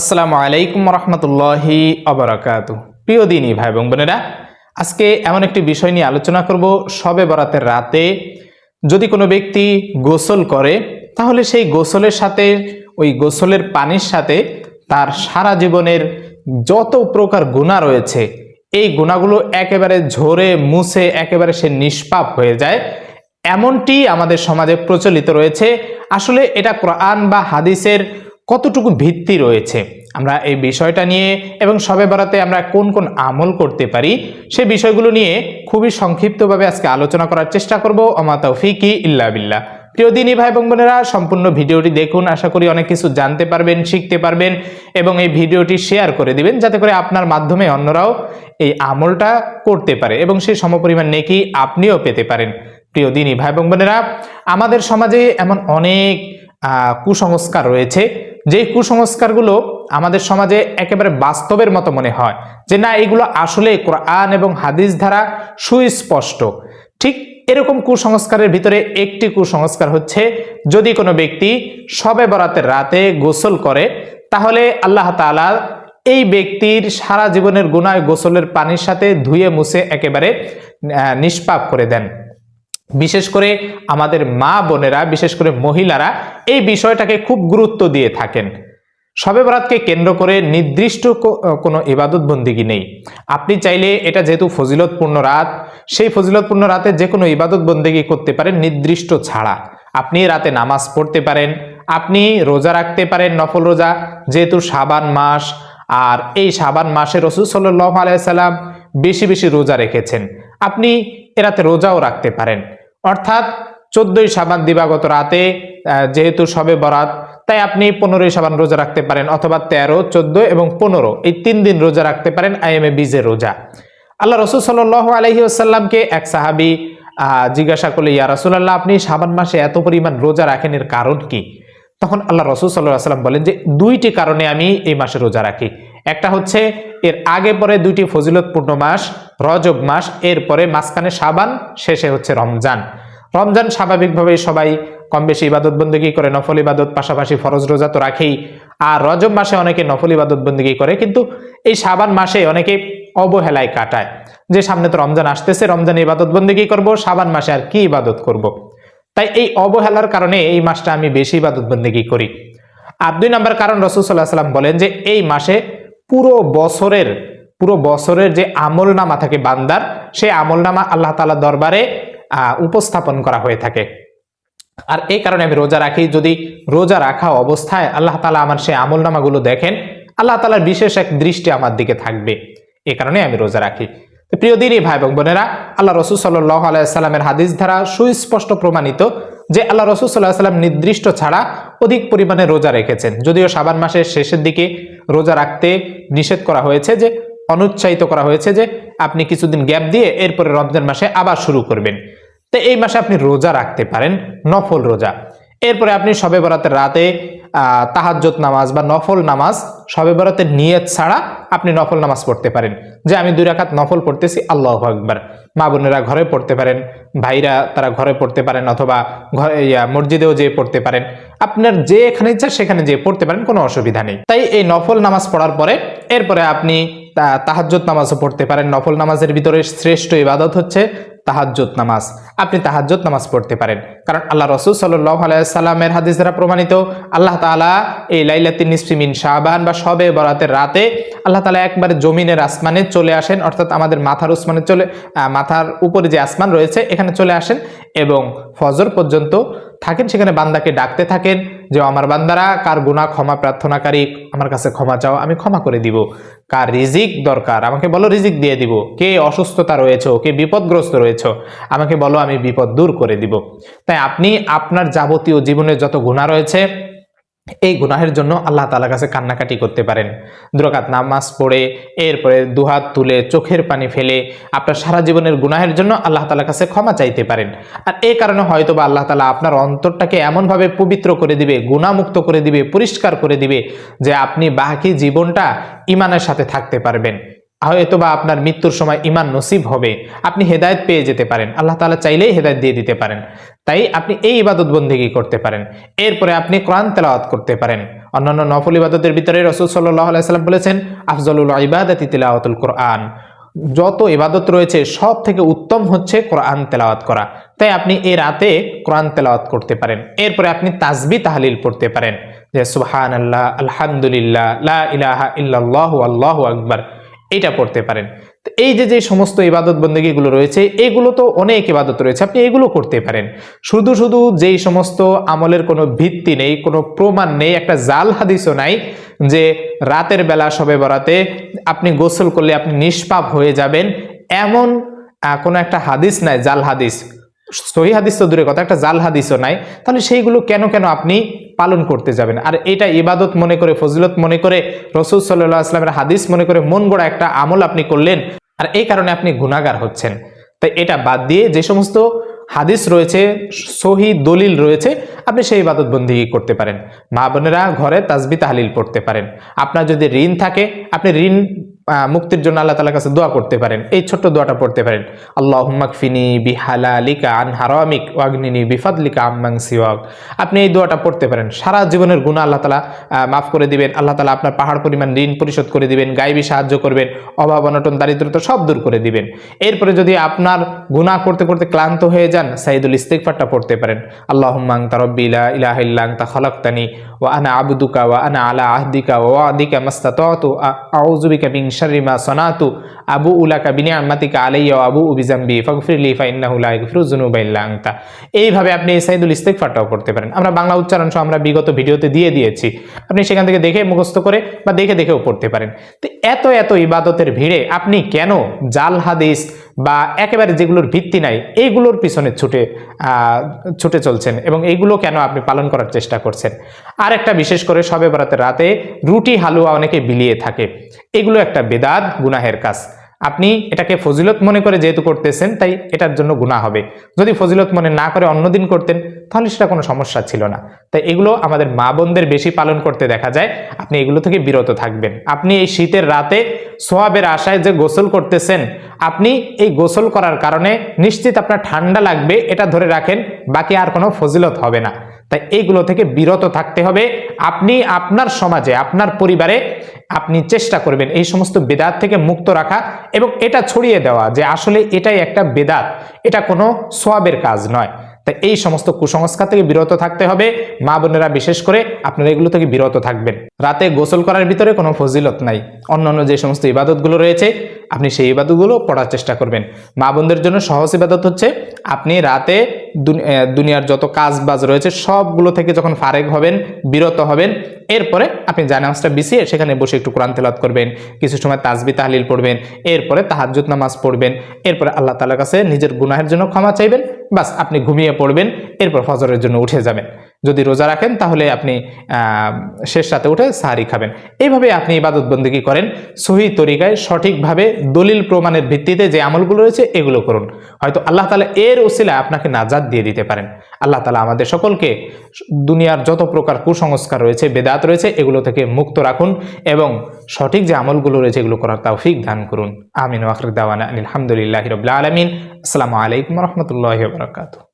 আসসালামু আলাইকুম রহমতুল্লাহি অবরাকাত প্রিয় দিনী ভাই এবং বোনেরা, আজকে এমন একটি বিষয় নিয়ে আলোচনা করব। সবে বরাতের রাতে যদি কোনো ব্যক্তি গোসল করে, তাহলে সেই গোসলের সাথে, ওই গোসলের পানির সাথে তার সারা জীবনের যত প্রকার গুণা রয়েছে, এই গুণাগুলো একেবারে ঝরে মুছে, একেবারে সে নিষ্পাপ হয়ে যায়। এমনটি আমাদের সমাজে প্রচলিত রয়েছে। আসলে এটা কোরআন বা হাদিসের কতটুকু ভিত্তি রয়েছে? আমরা এই বিষয়টা নিয়ে এবং সবে বেড়াতে আমরা কোন কোন আমল করতে পারি, সে বিষয়গুলো নিয়ে খুবই সংক্ষিপ্তভাবে আজকে আলোচনা করার চেষ্টা করব। অমা তৌফিকি ইল্লা বিল্লাহ। প্রিয় দিনী ভাই এবং বোনেরা, সম্পূর্ণ ভিডিওটি দেখুন। আশা করি অনেক কিছু জানতে পারবেন, শিখতে পারবেন এবং এই ভিডিওটি শেয়ার করে দিবেন যাতে করে আপনার মাধ্যমে অন্যরাও এই আমলটা করতে পারে এবং সেই সমপরিমাণ নেকি আপনিও পেতে পারেন। প্রিয় দিনী ভাই এবং বোনেরা, আমাদের সমাজে এমন অনেক কুসংস্কার রয়েছে। যে কুসংস্কারগুলো আমাদের সমাজে একেবারে বাস্তবের মতো মনে হয় যে, না, এগুলো আসলে কোরআন এবং হাদিস দ্বারা সুস্পষ্ট। ঠিক এরকম কুসংস্কারের ভিতরে একটি কুসংস্কার হচ্ছে, যদি কোনো ব্যক্তি সবে বরাতের রাতে গোসল করে, তাহলে আল্লাহ তাআলা এই ব্যক্তির সারা জীবনের গুনায় গোসলের পানির সাথে ধুয়ে মুছে একেবারে নিষ্পাপ করে দেন। বিশেষ করে আমাদের মা বোনেরা, বিশেষ করে মহিলারা এই বিষয়টাকে খুব গুরুত্ব দিয়ে থাকেন। শবে বরাতকে কেন্দ্র করে নির্দিষ্ট কোনো ইবাদত বন্দিগি নেই। আপনি চাইলে এটা যেহেতু ফজিলতপূর্ণ রাত, সেই ফজিলতপূর্ণ রাতে যে কোনো ইবাদত বন্দিগি করতে পারেন, নির্দিষ্ট ছাড়া। আপনি রাতে নামাজ পড়তে পারেন, আপনি রোজা রাখতে পারেন, নফল রোজা, যেহেতু সাবান মাস, আর এই সাবান মাসে রসুল সাল্লাহ আলাইসাল্লাম বেশি বেশি রোজা রেখেছেন। আপনি এরাতে রোজাও রাখতে পারেন। অর্থাৎ চোদ্দই সাবান দিবাগত রাতে যেহেতু সবে বরাত, তাই আপনি পনেরোই সাবান রোজা রাখতে পারেন, অথবা তেরো, চোদ্দ এবং পনেরো। এই তিন দিন রোজা রাখতে পারেন আইএমএ বীজের রোজা। আল্লাহ রসুল সাল আলহি আসাল্লামকে এক সাহাবি জিজ্ঞাসা করলে ইয়া রসুল্লাহ আপনি সাবান মাসে এত পরিমাণ রোজা রাখেন, এর কারণ কি? তখন আল্লাহ রসুল সাল্লাহ সাল্লাম বলেন যে, দুইটি কারণে আমি এই মাসে রোজা রাখি। একটা হচ্ছে, এর আগে পরে দুইটি ফজিলতপূর্ণ মাস, রজব মাস, এরপরে মাঝখানে সাবান, শেষে হচ্ছে রমজান। রমজান স্বাভাবিকভাবেই সবাই কম বেশি ইবাদত বন্দী করে, নফল ইবাদত পাশাপাশি ফরজ রোজা তো রাখেই। আর রজব মাসে অনেকে নফল ইবাদত বন্দী করে, কিন্তু এই সাবান মাসে অনেকে অবহেলায় কাটায়। যে সামনে তো রমজান আসতেছে, রমজান ইবাদত বন্দী করব? সাবান মাসে আর কি ইবাদত করব। তাই এই অবহেলার কারণে এই মাসটা আমি বেশি ইবাদত বন্দী করি। আর দুই নম্বর কারণ রসুল সাল্লাহ সাল্লাম বলেন যে, এই মাসে পুরো বছরের পুরো বছরের যে আমল নামা থাকে বান্দার, সেই আমল নামা আল্লাহ তালা দরবারে উপস্থাপন করা হয়ে থাকে। আর এই কারণে আমি রোজা রাখি। যদি রোজা রাখা অবস্থায় আল্লাহ তালা আমার সেই আমল নামাগুলো দেখেন, আল্লাহ তালার বিশেষ এক দৃষ্টি আমার দিকে থাকবে। এ কারণে আমি রোজা রাখি। প্রিয় দিনই ভাই এবং বোনেরা, আল্লাহ রসুল সাল্লাহ আলাইসাল্লামের হাদিস দ্বারা সুস্পষ্ট প্রমাণিত যে আল্লাহ রসুল সাল্লাহ সাল্লাম নির্দিষ্ট ছাড়া অধিক পরিমাণে রোজা রেখেছেন। যদিও সাবান মাসের শেষের দিকে রোজা রাখতে নিষেধ করা হয়েছে যে, অনুৎসাহিত করা হয়েছে যে, আপনি কিছুদিন গ্যাপ দিয়ে এরপরে রমজান মাসে আবার শুরু করবেন। তো এই মাসে আপনি রোজা রাখতে পারেন নফল রোজা। এরপরে আপনি সবে বরাতের রাতে তাহাজ্জত নামাজ বা নফল নামাজ সবে বরাতের নিয়ত ছাড়া আপনি নফল নামাজ পড়তে পারেন। যে আমি দুই রাকাত নফল পড়তেছি আল্লাহ আকবার। মা বোনেরা ঘরে পড়তে পারেন ভাইরা তারা ঘরে পড়তে পারেন অথবা ঘরে ইয়া, মসজিদেও যেয়ে পড়তে পারেন। আপনার যে এখানে ইচ্ছা সেখানে যেয়ে পড়তে পারেন কোনো অসুবিধা নেই। তাই এই নফল নামাজ পড়ার পরে এরপরে আপনি তা- তাহাজ্জুদ নামাজও পড়তে পারেন। নফল নামাজের ভিতরে শ্রেষ্ঠ ইবাদত হচ্ছে তাহাজ্জুদ নামাজ। আপনি তাহাজ্জুদ নামাজ পড়তে পারেন। কারণ আল্লাহ রসুল সাল্লাহ আলাইসাল্লামের হাদিস দ্বারা প্রমাণিত, আল্লাহ তাআলা এই লাইলাতিন নিসফিমিন শাহবান বা সবে বরাতের রাতে আল্লাহ তালা একবারে জমিনের আসমানে চলে আসেন, অর্থাৎ আমাদের মাথার উসমানে চলে মাথার উপরে যে আসমান রয়েছে, এখানে চলে আসেন এবং ফজর পর্যন্ত থাকেন। সেখানে বান্দাকে ডাকতে থাকেন যে আমার বান্দারা, কার গুনাহ ক্ষমা প্রার্থনাকারী? আমার কাছে ক্ষমা চাও, আমি ক্ষমা করে দিব। কার রিজিক দরকার? আমাকে বলো রিজিক দিয়ে দিব। কে অসুস্থতা রয়েছে কে বিপদগ্রস্ত রয়েছে? আমাকে বলো, আমি বিপদ দূর করে দিব। তাই আপনি আপনার যাবতীয় জীবনের যত গুণা রয়েছে, এই গুনাহের জন্য আল্লাহ তালার কাছে কান্নাকাটি করতে পারেন। দুরাকাত নামাজ পড়ে, এরপরে দুহাত তুলে চোখের পানি ফেলে আপনার সারা জীবনের গুনাহের জন্য আল্লাহ তালার কাছে ক্ষমা চাইতে পারেন। আর এই কারণে হয়তো বা আল্লাহ তালা আপনার অন্তরটাকে এমনভাবে পবিত্র করে দিবে গুণামুক্ত করে দিবে, পরিষ্কার করে দিবে, যে আপনি বাকি জীবনটা ইমানের সাথে থাকতে পারবেন। হয়তো বা আপনার মৃত্যুর সময় ইমান নসিব হবে। আপনি হেদায়েত পেয়ে যেতে পারেন। আল্লাহ তালা চাইলেই হেদায়েত দিয়ে দিতে পারেন। তাই আপনি এই ইবাদত বন্দিগি করতে পারেন। এরপরে আপনি কোরআন তেলাওয়াত করতে পারেন। অন্যান্য নফল ইবাদতের ভিতরে রসুল সাল্লাহ আলাইসাল্লাম বলেছেন, আফজলুল ইবাদাতি তিলাওয়াতুল কোরআন। যত ইবাদত রয়েছে, সব থেকে উত্তম হচ্ছে কোরআন তেলাওয়াত করা। তাই আপনি এই রাতে কোরআন তেলাওয়াত করতে পারেন। এরপরে আপনি তাজবি তাহলিল পড়তে পারেন। যে সুবহান আল্লাহ আলহামদুলিল্লাহ, লা ইলাহা ইল্লাল্লাহ, আল্লাহু আকবার। এটা পড়তে পারেন। এই যে যে সমস্ত ইবাদত বন্দীগুলো রয়েছে, এগুলো তো অনেক ইবাদত রয়েছে, আপনি এগুলো করতে পারেন। শুধু শুধু যেই সমস্ত আমলের কোনো ভিত্তি নেই, কোনো প্রমাণ নেই, একটা জাল হাদিসও নাই যে রাতের বেলা সবে বরাতে আপনি গোসল করলে আপনি নিষ্পাপ হয়ে যাবেন, এমন কোনো একটা হাদিস নাই, জাল হাদিস। সহি হাদিস তো দূরে কথা, একটা জাল হাদিসও নাই। তাহলে সেইগুলো কেন কেন আপনি পালন করতে যাবেন। আর এটা ইবাদত মনে করে, ফজিলত মনে করে, রসুল সাল্লাহ আসলামের হাদিস মনে করে মন গড়া একটা আমল আপনি করলেন, আর এই কারণে আপনি গুণাগার হচ্ছেন। তাই এটা বাদ দিয়ে যে সমস্ত হাদিস রয়েছে, সহি দলিল রয়েছে, আপনি সেই ইবাদত বন্দি করতে পারেন। মা বোনেরা ঘরে তাজবি তাহলিল পড়তে পারেন। আপনার যদি ঋণ থাকে, আপনি ঋণ মুক্তির জন্য আল্লাহ তালার কাছে দোয়া করতে পারেন। এই ছোট্ট দোয়াটা পড়তে পারেন। আল্লাহ হুম্মাকফিনি বিহালালিকা আন হারামিক ওয়াগনিনি বিফাদলিকা আম্মাং সিওয়াক। আপনি এই দোয়াটা পড়তে পারেন। সারা জীবনের গুণা আল্লাহ তালা মাফ করে দিবেন। আল্লাহ তালা আপনার পাহাড় পরিমাণ ঋণ পরিশোধ করে দিবেন। গাইবি সাহায্য করবেন। অভাব, অনটন, দারিদ্রতা সব দূর করে দিবেন। এরপরে যদি আপনার গুণা করতে করতে ক্লান্ত হয়ে যান, সাইদুল ইস্তেকফারটা পড়তে পারেন। আল্লাহ তারব্বিলা ইলাহ ইল্লাং তা খলাক্তানি ওয়া আনা আবদুকা ওয়া আনা আলা আহদিকা ওয়া আদিকা মাস্তাতু আউযুবিকা মিন শাররি মা সানাতু আবু উলাকা বিনিআমাতিকা আলাইয়া ওয়া আবু বিজামবি ফাগফিরলি ফাইন্নাহু লা ইয়াগফিরু যুনুবা ইল্লা আনতা এইভাবে আপনি এই সাইদুল ইস্তেগফারটাও করতে পারেন। আমরা বাংলা উচ্চারণ সহ আমরা বিগত ভিডিওতে দিয়ে দিয়েছি। আপনি সেখান থেকে দেখে মুখস্থ করে বা দেখে দেখেও পড়তে পারেন। তো এত এত ইবাদতের ভিড়ে আপনি কেন জাল হাদিস বা একেবারে যেগুলোর ভিত্তি নাই, এইগুলোর পিছনে ছুটে ছুটে চলছেন এবং এইগুলো কেন আপনি পালন করার চেষ্টা করছেন? আর একটা বিশেষ করে সবে বরাতের রাতে রুটি হালুয়া অনেকে বিলিয়ে থাকে। এগুলো একটা বেদাত, গুনাহের কাজ। আপনি এটাকে ফজিলত মনে করে যেহেতু করতেছেন, তাই এটার জন্য গুনাহ হবে। যদি ফজিলত মনে না করে অন্যদিন করতেন, তাহলে সেটা কোনো সমস্যা ছিল না। তাই এগুলো আমাদের মা বোনদের বেশি পালন করতে দেখা যায়, আপনি এগুলো থেকে বিরত থাকবেন। আপনি এই শীতের রাতে সোয়াবের আশায় যে গোসল করতেছেন, আপনি এই গোসল করার কারণে নিশ্চিত আপনার ঠান্ডা লাগবে, এটা ধরে রাখেন, বাকি আর কোনো ফজিলত হবে না। তাই এইগুলো থেকে বিরত থাকতে হবে। আপনি আপনার সমাজে, আপনার পরিবারে আপনি চেষ্টা করবেন এই সমস্ত বেদাত থেকে মুক্ত রাখা এবং এটা ছড়িয়ে দেওয়া যে আসলে এটাই একটা বেদাত, এটা কোনো সোয়াবের কাজ নয়। তাই এই সমস্ত কুসংস্কার থেকে বিরত থাকতে হবে। মা বোনেরা বিশেষ করে আপনারা এগুলো থেকে বিরত থাকবেন। রাতে গোসল করার ভিতরে কোনো ফজিলত নাই। অন্যান্য যে সমস্ত ইবাদতগুলো রয়েছে, আপনি সেই ইবাদতগুলো পড়ার চেষ্টা করবেন। মা বোনদের জন্য সহজ ইবাদত হচ্ছে, আপনি রাতে দুনিয়ার যত কাজ বাজ রয়েছে, সবগুলো থেকে যখন ফারেক হবেন, বিরত হবেন, এরপরে আপনি জানাজটা বিছিয়ে সেখানে বসে একটু কোরআন তেলাত করবেন, কিছু সময় তাজবি তাহলিল পড়বেন, এরপরে তাহাজুত নামাজ পড়বেন, এরপরে আল্লাহ তালার কাছে নিজের গুনাহের জন্য ক্ষমা চাইবেন, বাস আপনি ঘুমিয়ে পড়বেন, এরপর ফজরের জন্য উঠে যাবেন। যদি রোজা রাখেন, তাহলে আপনি শেষ রাতে উঠে সাহারি খাবেন। এইভাবে আপনি ইবাদত বন্দিগি করেন। সহি তরিকায় সঠিকভাবে দলিল প্রমাণের ভিত্তিতে যে আমলগুলো রয়েছে, এগুলো করুন। হয়তো আল্লাহ তালা এর ওসিলায় আপনাকে নাজাদ দিয়ে দিতে পারেন। আল্লাহ তালা আমাদের সকলকে দুনিয়ার যত প্রকার কুসংস্কার রয়েছে, বেদাত রয়েছে, এগুলো থেকে মুক্ত রাখুন এবং সঠিক যে আমলগুলো রয়েছে, এগুলো করার তৌফিক দান করুন। আমিন দাওয়ানা আলহামদুলিল্লাহ রবিল্লা আলমিন। আসসালামু আলাইকুম রহমতুল্লাহ বারকাতু